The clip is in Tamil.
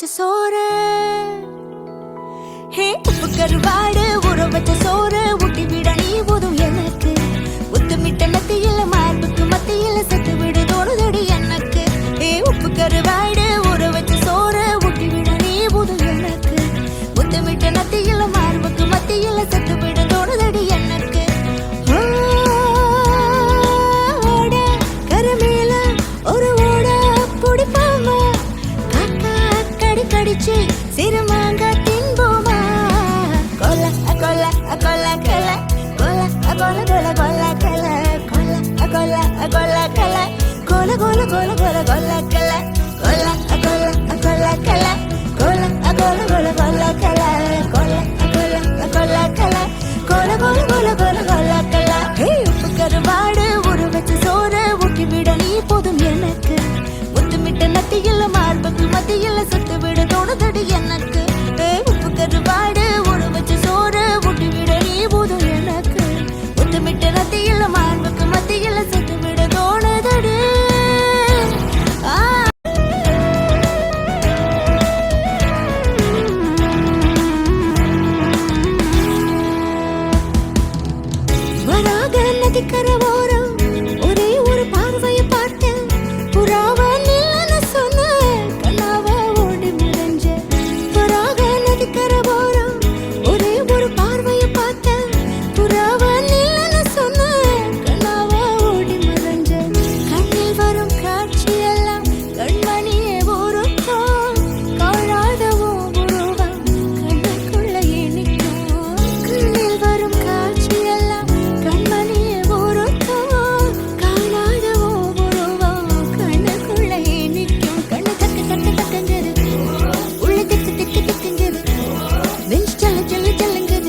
வச்ச சோறு. ஹே உப்பு கருவாடு ஊற வச்ச சோறு. ஊட்டி விட நீ போதும் எனக்கு முத்தமிட்ட மத்தியில் மார்புக்கு மத்தியில் செத்து விடு தோணுதடி எனக்கு. ஹே உப்பு கருவாடு ஊற வச்ச சோறு. ஊட்டி விட நீ போதும் எனக்கு முத்தமிட்ட மத்தியில் வச்சு சிறு மாங்கா தின்போமா கொல கொல கொல கல கொல கொல கொல கொல கல கொல கொல கொல கல கொல கொல கொல கொல கொல telling, telling, telling.